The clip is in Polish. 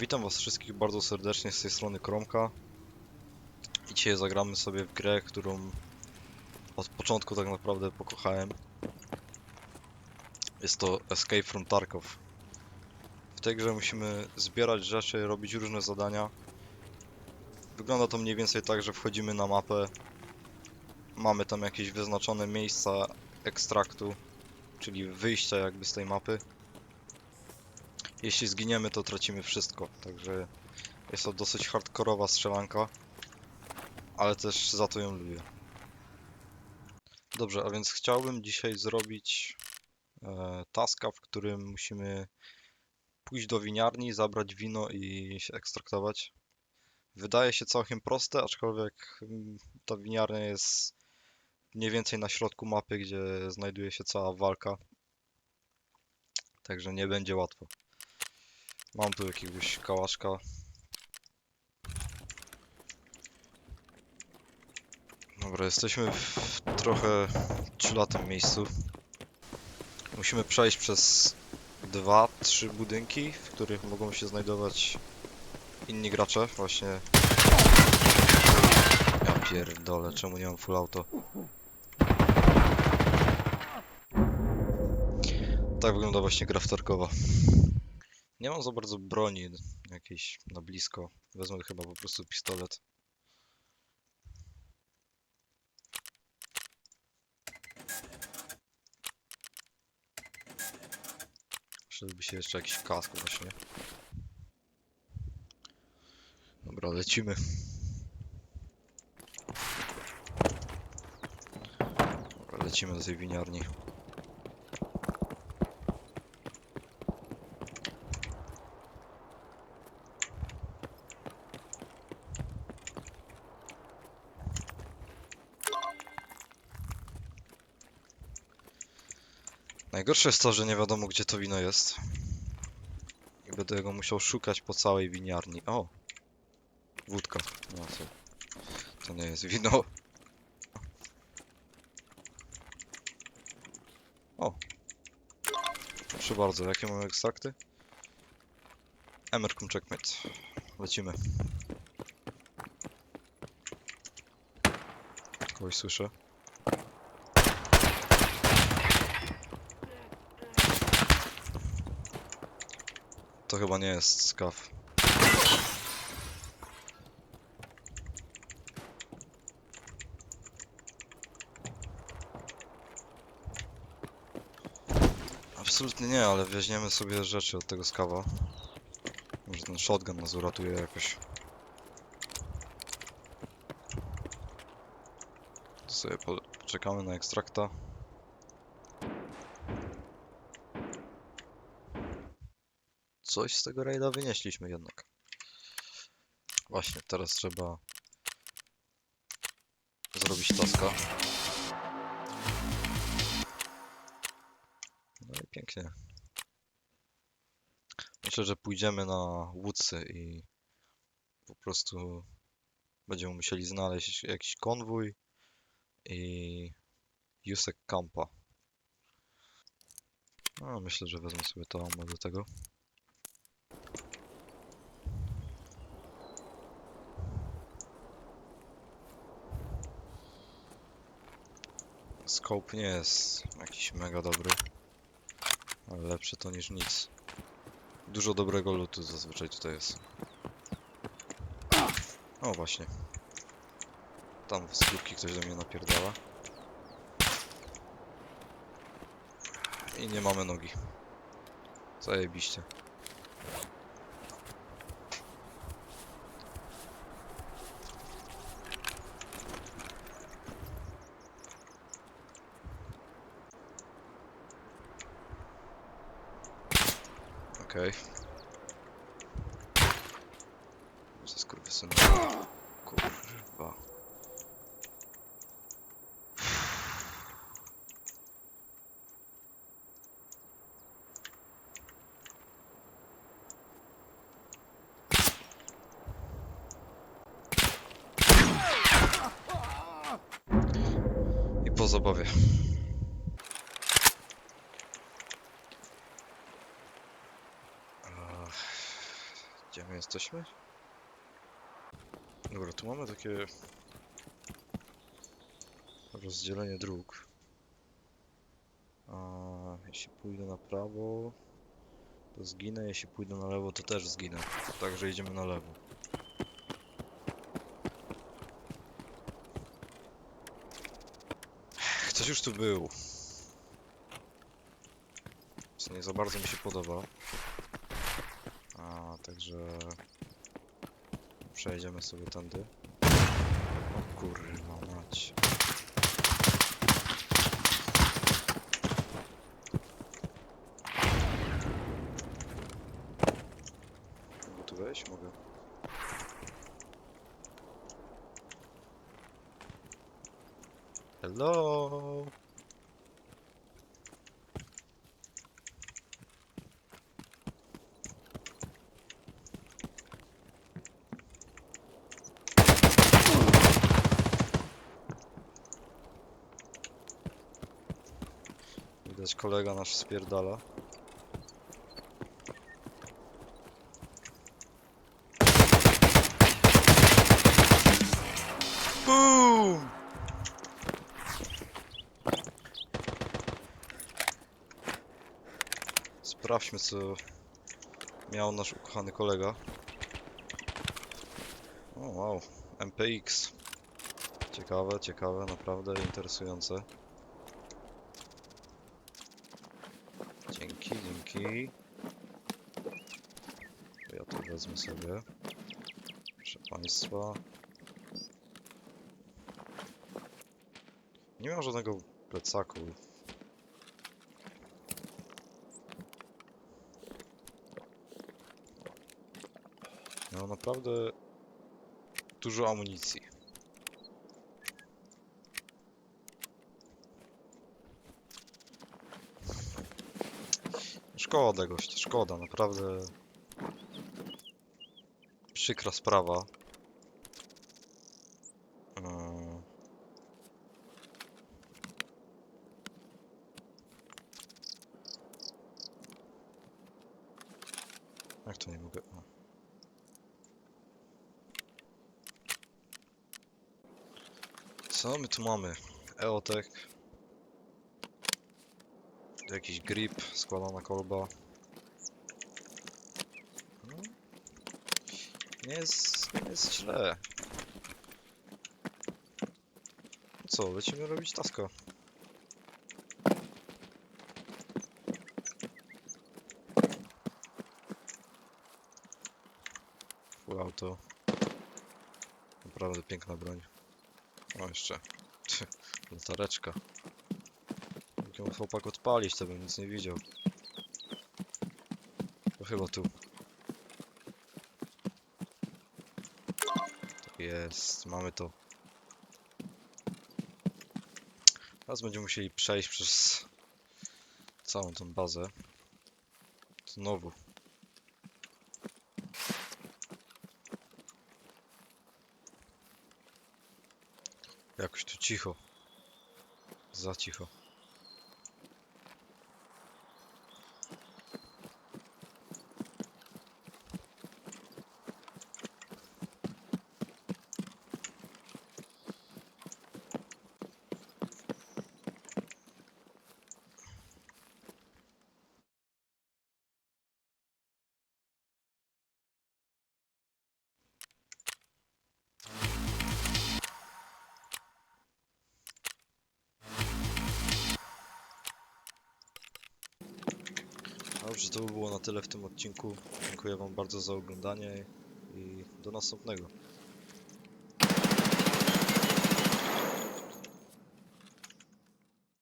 Witam was wszystkich bardzo serdecznie z tej strony Kromka. I dzisiaj zagramy sobie w grę, którą od początku tak naprawdę pokochałem. Jest to Escape from Tarkov. W tej grze musimy zbierać rzeczy, robić różne zadania. Wygląda to mniej więcej tak, że wchodzimy na mapę. Mamy tam jakieś wyznaczone miejsca ekstraktu, czyli wyjścia jakby z tej mapy. Jeśli zginiemy, to tracimy wszystko, także jest to dosyć hardkorowa strzelanka, ale też za to ją lubię. Dobrze, a więc chciałbym dzisiaj zrobić e, taska, w którym musimy pójść do winiarni, zabrać wino i się ekstraktować. Wydaje się całkiem proste, aczkolwiek mm, ta winiarnia jest mniej więcej na środku mapy, gdzie znajduje się cała walka. Także nie będzie łatwo. Mam tu jakiegoś kałaszka. Dobra, jesteśmy w trochę trzylatym miejscu. Musimy przejść przez dwa, trzy budynki, w których mogą się znajdować inni gracze. Właśnie. Ja pierdolę, czemu nie mam full auto? Tak wygląda właśnie gra wtorkowa. Nie mam za bardzo broni jakiejś na blisko. Wezmę chyba po prostu pistolet. Przydałby się jeszcze jakiś kask właśnie. Dobra, lecimy. Dobra, lecimy do tej winiarni. Najgorsze jest to, że nie wiadomo gdzie to wino jest. I będę go musiał szukać po całej winiarni. O! Wódka. No to, to nie jest wino. O! Proszę bardzo, jakie mamy ekstrakty? Emerkum Checkmate. Lecimy. Kogoś słyszę. To chyba nie jest skaw. Absolutnie nie, ale weźmiemy sobie rzeczy od tego skawa. Może ten shotgun nas uratuje jakoś. To sobie po poczekamy na ekstrakta. Coś z tego rajda wynieśliśmy jednak. Właśnie, teraz trzeba zrobić taska. No i pięknie. Myślę, że pójdziemy na łódcy i po prostu będziemy musieli znaleźć jakiś konwój i Jusek Kampa. No, myślę, że wezmę sobie to do tego. Scope nie jest jakiś mega dobry, ale lepsze to niż nic. Dużo dobrego lootu zazwyczaj tutaj jest. O właśnie. Tam z grupki ktoś do mnie napierdala. I nie mamy nogi. Zajebiście. Okej. Ze skurwysynu. Kurwa. I po zabawie. Gdzie my jesteśmy? Dobra, tu mamy takie rozdzielenie dróg. A jeśli pójdę na prawo, to zginę, jeśli pójdę na lewo, to też zginę. Także idziemy na lewo. Ktoś już tu był. Co nie za bardzo mi się podoba. Także przejdziemy sobie tędy. O kurwa mać. Mogę tu wejść? Mogę. Hello! Widać kolega nasz spierdala. Boom! Sprawdźmy co miał nasz ukochany kolega. O wow, MPX. Ciekawe, ciekawe, naprawdę interesujące. Dzięki, Ja to wezmę sobie. Proszę Państwa. Nie mam żadnego plecaku. Mam naprawdę dużo amunicji. Szkoda gość, szkoda, naprawdę przykra sprawa. Eee. Jak to nie mogę? O. Co my tu mamy? EOTech. Jakiś grip, składana kolba. No. Nie jest, nie jest źle. Co, lecimy robić taska. Full auto. Naprawdę piękna broń. O, jeszcze. Latareczka. Ją chłopak odpalić, to bym nic nie widział. To chyba tu. Tak jest, mamy to. Teraz będziemy musieli przejść przez całą tą bazę. Znowu. Jakoś tu cicho. Za cicho. Dobrze, to by było na tyle w tym odcinku. Dziękuję Wam bardzo za oglądanie i do następnego.